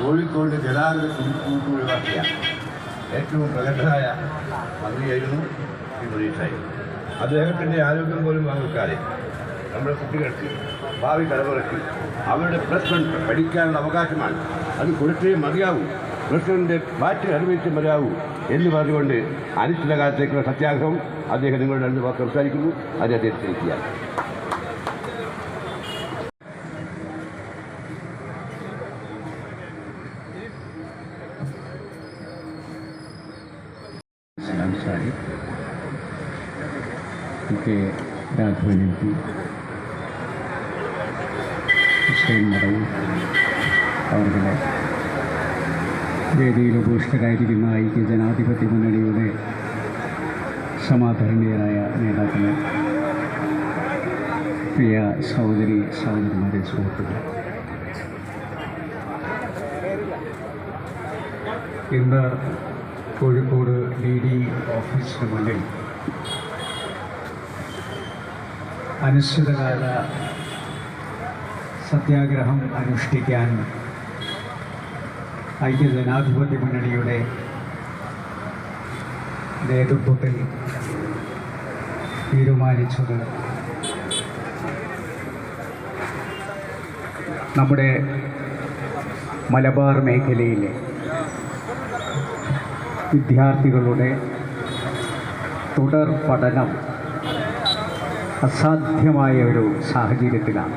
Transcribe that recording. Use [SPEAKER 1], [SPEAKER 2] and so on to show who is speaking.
[SPEAKER 1] കോഴിക്കോട് ഗതാഗത കുരുക്കൂട്ട് ഒഴിവാക്കിയ ഏറ്റവും പ്രഗത്ഭനായ മന്ത്രിയായിരുന്നു ശ്രീ മുനീഷായി അദ്ദേഹത്തിന്റെ ആരോഗ്യം പോലും വാങ്ങിക്കാതെ നമ്മുടെ കുട്ടികൾക്ക് ഭാവി തലമുറയ്ക്ക് അവരുടെ പ്ലസ് വൺ പഠിക്കാനുള്ള അവകാശമാണ്. അത് കൊടുത്തേ മതിയാവൂ. പ്ലസ് വണ്ണിന്റെ ബാറ്റ് അനുഭവിച്ചേ മതിയാവൂ എന്ന് പറഞ്ഞുകൊണ്ട് അനിശ്ചിത കാലത്തേക്കുള്ള സത്യാഗ്രഹം അദ്ദേഹം നിങ്ങളുടെ രണ്ട് വാക്ക് സംസാരിക്കുന്നു. അദ്ദേഹത്തെ അദ്ദേഹത്തിന് ചെയ്യാം
[SPEAKER 2] Salam Sahib K Raghavan M P Hussain Madavoor അവരുടെ വേദിയിൽ ഉപവിഷ്ടരായിരിക്കുന്ന ഐക്യ ജനാധിപത്യ മുന്നണിയുടെ സമാധരണീയരായ നേതാക്കളെ പ്രിയ സഹോദരി സഹോദരന്മാരെ സുഹൃത്തുക്കളെ ഇന്ന് കോഴിക്കോട് ഡി ഡി ഓഫീസിന് മുന്നിൽ അനിശ്ചിതകാല സത്യാഗ്രഹം അനുഷ്ഠിക്കാൻ ഐക്യജനാധിപത്യ മുന്നണിയുടെ നേതൃത്വത്തിൽ തീരുമാനിച്ചത് നമ്മുടെ മലബാർ മേഖലയിലെ വിദ്യാർത്ഥികളുടെ തുടർ പഠനം അസാധ്യമായ ഒരു സാഹചര്യത്തിലാണ്.